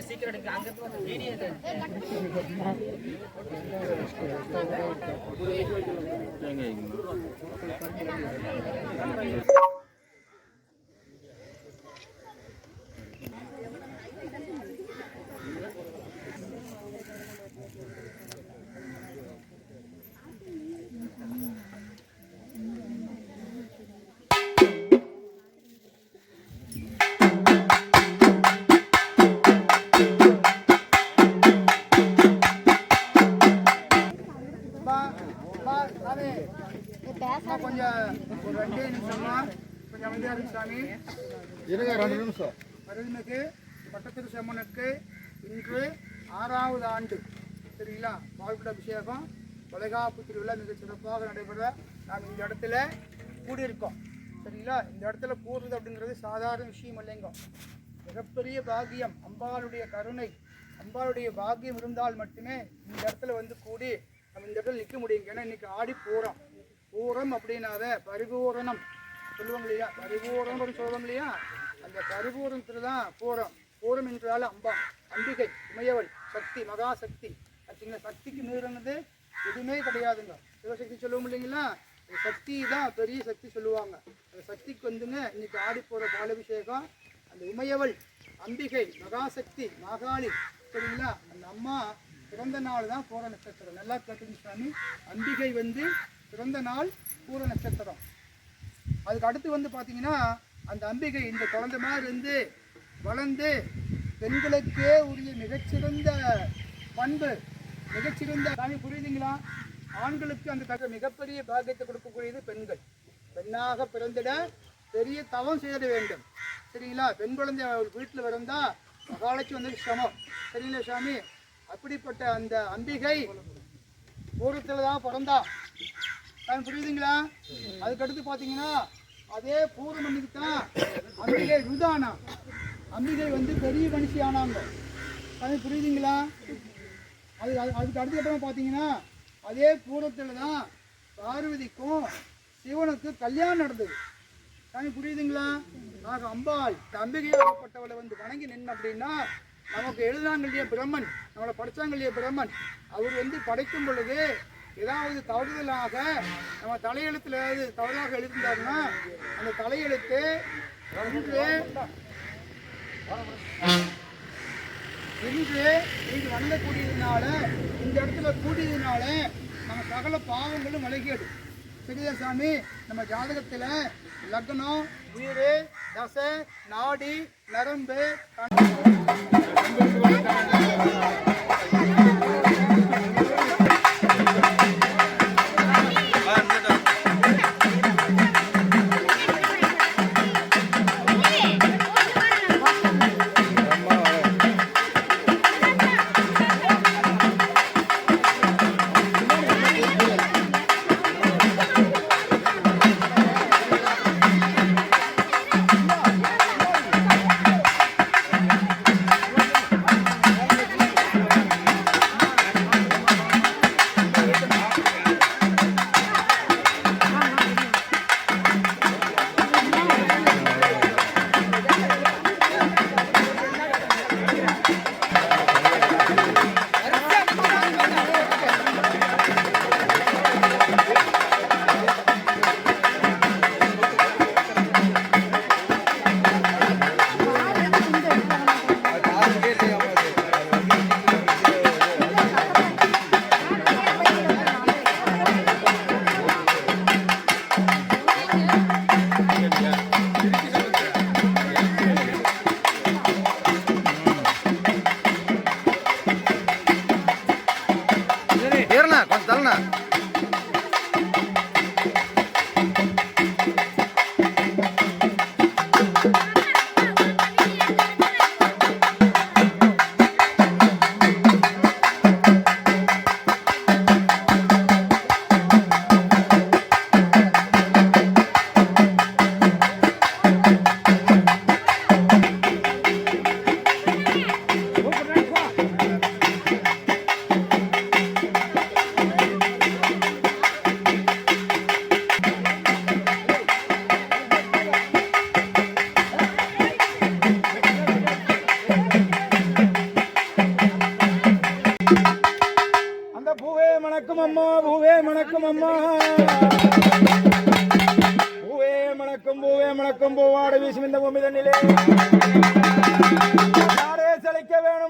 Secret சாமி இருங்க ரெண்டு நிமிஷம். அருள்மிகு பட்டத்திரு செம்மனுக்கு இன்று ஆறாவது ஆண்டு சரிங்களா? பால்குட அபிஷேகம் வளைகாப்பு திருவிழா மிக சிறப்பாக நடைபெற நாம் இந்த இடத்துல கூடியிருக்கோம் சரிங்களா? இந்த இடத்துல கூடுறது அப்படிங்கிறது சாதாரண விஷயம் இல்லைங்க. மிகப்பெரிய பாக்கியம் அம்பாளுடைய கருணை அம்பாளுடைய பாக்கியம் இருந்தால் மட்டுமே இந்த இடத்துல வந்து கூடி நம்ம இந்த இடத்துல நிற்க முடியுங்க ஏன்னா இன்னைக்கு ஆடி பூரம். பூரம் அப்படின்னாத பரிபூரணம். சொல்லுவாங்க இல்லையா பரிபூரணம் சொல்லுவாங்க இல்லையா அந்த பரிபூரணத்தில் தான் பூரம் பூரம் என்றால் அம்பா அம்பிகை உமையவள் சக்தி மகாசக்தி. அப்படிங்கிற சக்திக்கு மீறினது எதுவுமே கிடையாதுங்க. சிவசக்தி சொல்லுவோம் இல்லைங்களா? சக்தி தான் பெரிய சக்தி சொல்லுவாங்க. அந்த சக்திக்கு வந்துங்க இன்னைக்கு ஆடி போகிற பாலபிஷேகம். அந்த உமையவள் அம்பிகை மகாசக்தி மாகாளி சரிங்களா? அந்த அம்மா பிறந்த நாள் தான் பூர நட்சத்திரம். நல்லா கேட்டுங்க சாமி. அம்பிகை வந்து பிறந்த நாள் பூர நட்சத்திரம். அதுக்கு அடுத்து வந்து பார்த்தீங்கன்னா அந்த அம்பிகை இந்த குழந்தை மாதிரி இருந்து வளர்ந்து பெண்களுக்கே உரிய மிகச்சிறந்த பண்பு மிகச்சிறந்த சாமி புரியுதுங்களா? ஆண்களுக்கு அந்த தக மிகப்பெரிய பாக்கியத்தை கொடுக்கக்கூடியது பெண்கள். பெண்ணாக பிறந்திட பெரிய தவம் செய்திட வேண்டும். சரிங்களா? பெண் குழந்தை அவர் வீட்டில் வந்தா மகாலட்சி வந்து சமம். சரிங்களா சாமி? அப்படிப்பட்ட அந்த அம்பிகை பூரத்தில் தான் பிறந்தா. புரியுதுங்களா? அதுக்கடுத்து பார்த்தீங்கன்னா அதே பூரம் அன்னைக்கு தான் அம்பிகை ருதானா. அம்பிகை வந்து பெரிய மனுஷி ஆனாங்க. அது புரியுதுங்களா? அது அது- அதுக்கு அடுத்த பார்த்தீங்கன்னா அதே பூரத்தில் தான் பார்வதிக்கும் சிவனுக்கும் கல்யாணம் நடந்தது. சாமி புரியுதுங்களா? ஆக அம்பாள் அம்பிகையாகப்பட்டவளை வந்து வணங்கி நின்று அப்படின்னா நமக்கு எழுதுனாங்க இல்லையா பிரம்மன் நம்மளை படைச்சாங்க இல்லையா பிரம்மன் அவர் வந்து படைக்கும் பொழுது ஏதாவது தவறுதலாக நம்ம தலையெழுத்தில் ஏதாவது தவறாக எழுதியிருந்தாருன்னா அந்த தலையெழுத்து இன்று இன்று இது வணங்கக்கூடியதுனால இந்த இடத்துல கூடியதுனால நம்ம சகல பாவங்களும் விலகிடு சரியா சாமி? நம்ம ஜாதகத்தில் லக்னம் வீடு தசை நாடி நரம்பு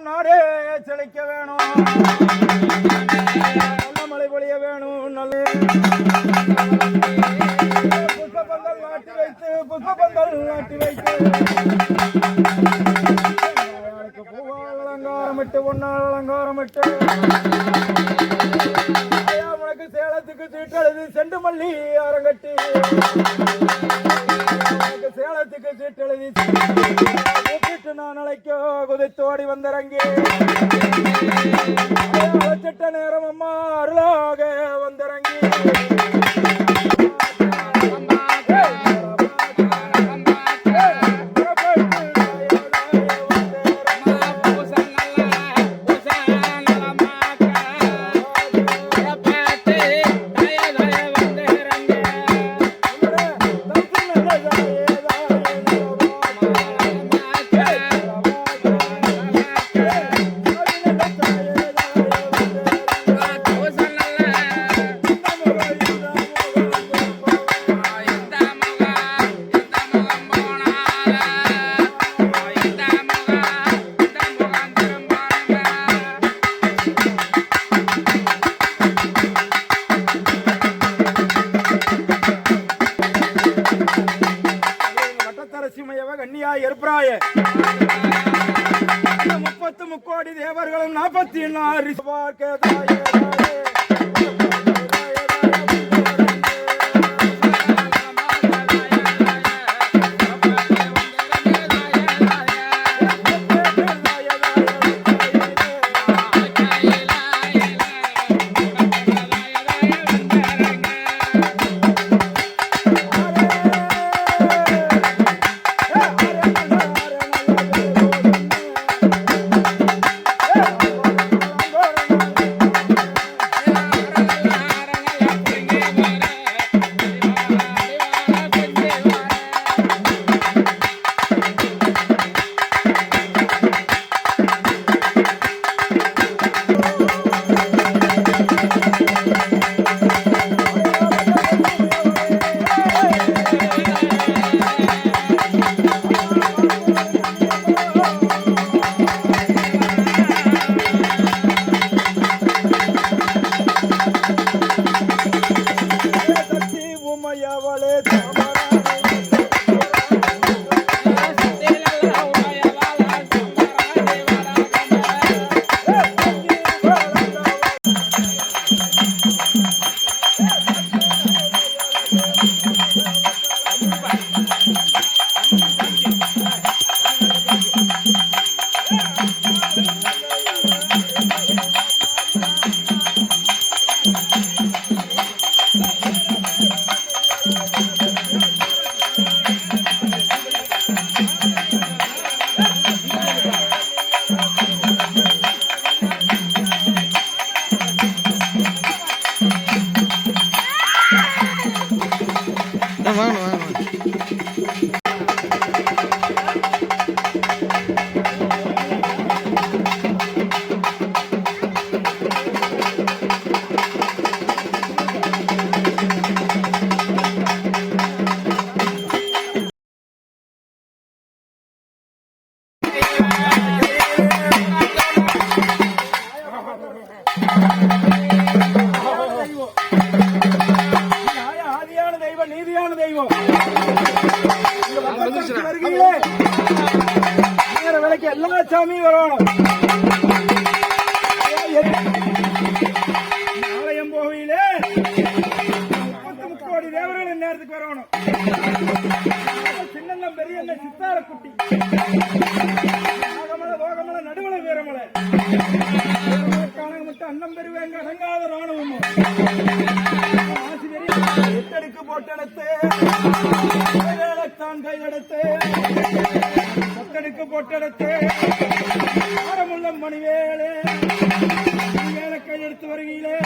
வேணும் நாடே செழிக்க வேணும். நல்ல மழை பொழிய வேணும் நல்ல புஷ்பபந்தல் நாட்டி வைத்து புஷ்பபந்தல் நாட்டி வைத்து. பூவால் அலங்காரமிட்டு பொன்னால் அலங்காரமிட்டு. உனக்கு சேலத்துக்கு சீட்டழுது செண்டு மல்லி அரங்கட்டி சேலத்துக்கு சீட்டெழுதி கூப்பிட்டு நான் அழைக்க குதித்தோடி வந்தரங்கே வட்டத்திற்கு நேர விலைக்கு எல்லா சாமியும் வரணும் ஆலயம் போகையிலே முப்பத்தி முக்கோடி தேவர்கள் நேரத்துக்கு வரணும். சின்னங்கம் பெரிய சித்தார குட்டி நாகமலை லோகமலை வீரமலை. அன்னம் அடங்காத ராணுவமும் எட்டடுக்கு போட்டெடுத்து தான் கையெடுத்து பத்தடுக்கு போட்டெடுத்து ஆரமுள்ள மணிவேலே மேல கையெடுத்து வருகையிலே.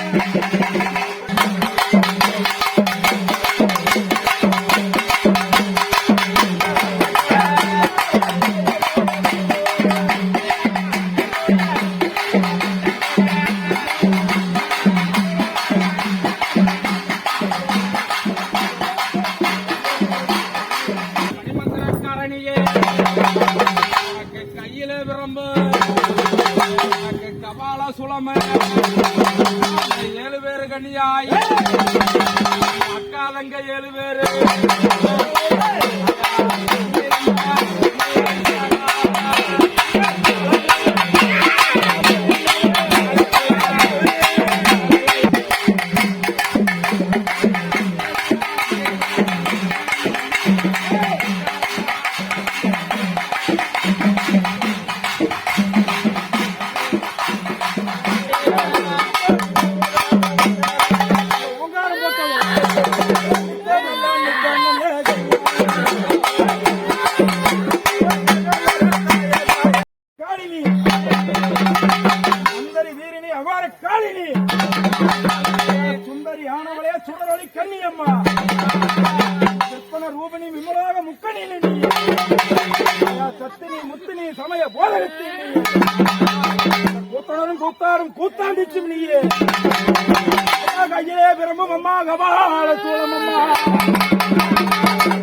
சுந்தரி ஆனவளே சுடரொளி கன்னியம்மா. சிற்பன ரூபணி விமலாக முக்கணி சத்தினி முத்தினி சமய போதகத்தி கூத்தனரும் கூத்தாரும் கூத்தாண்டிச்சும் நீயே. கையிலே பிரம்பும் அம்மா கபால சூழம் அம்மா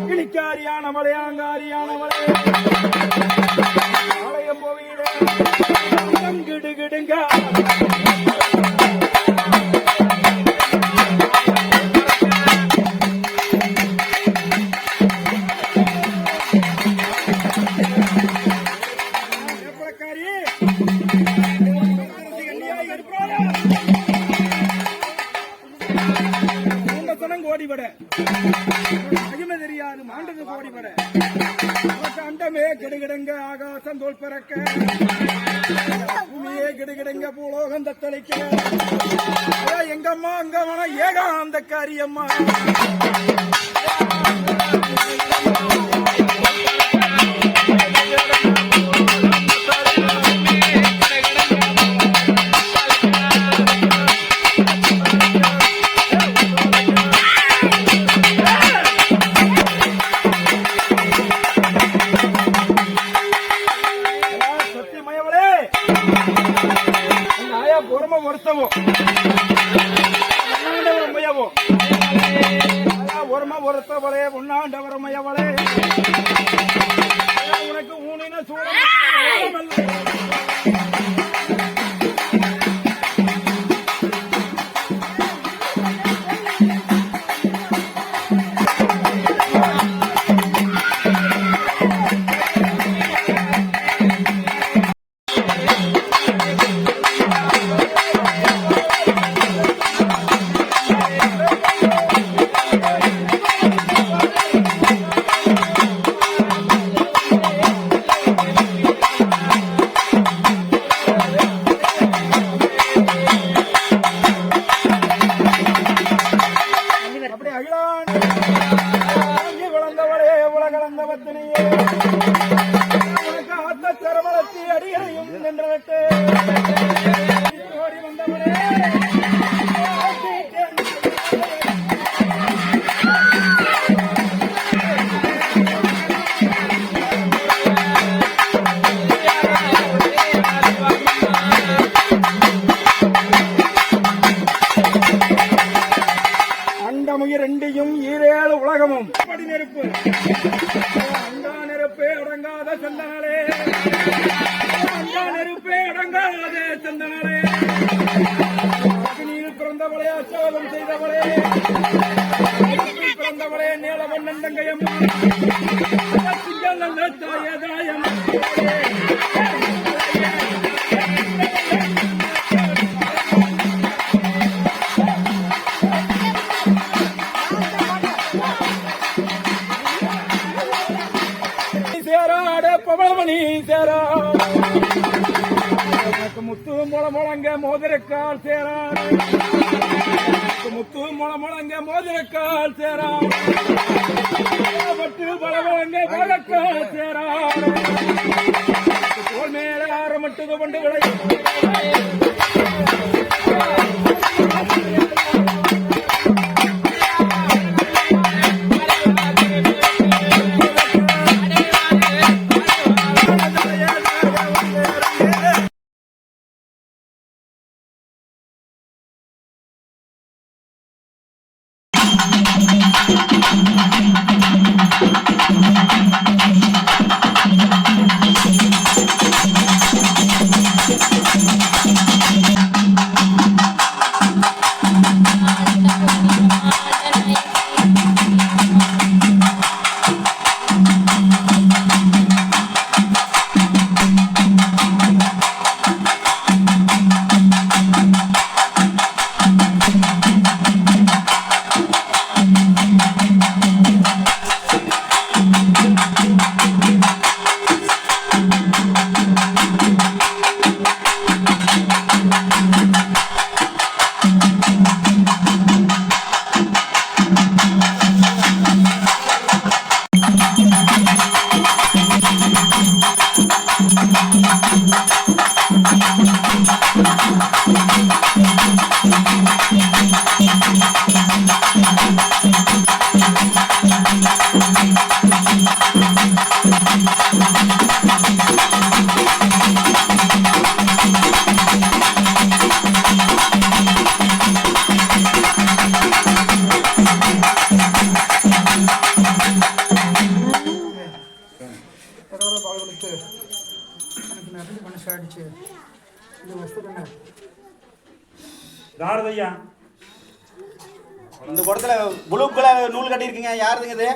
கிளிக்காரியான மலையாங்காரியான மலை ஆலயம் போவீடு கிடுகிடுங்க உனக்கு ஊனின சூழல் தியாகமும் உலகமும் படி நெருப்பு அண்டா நெருப்பே அடங்காத சந்தனலே அண்டா நெருப்பே அடங்காத சந்தனலே அக்னியில் பிறந்தவளே அசோகம் செய்தவளே. பிறந்தவளே நல்ல தாயதாயம் பவளமணி எனக்கு முத்து முள முழங்க மோதிரக்கால் சேரா முத்து முள முழங்க மோதிரக்கால் சேரா பட்டு பல முழங்க பழக்கால் சேரா தோல் மேல ஆரம்பிட்டது கொண்டு விளை வசதி தாரதையா இந்த குடத்துல ப்ளூ கலர் நூல் கட்டியிருக்கீங்க. யாருதுங்க இது?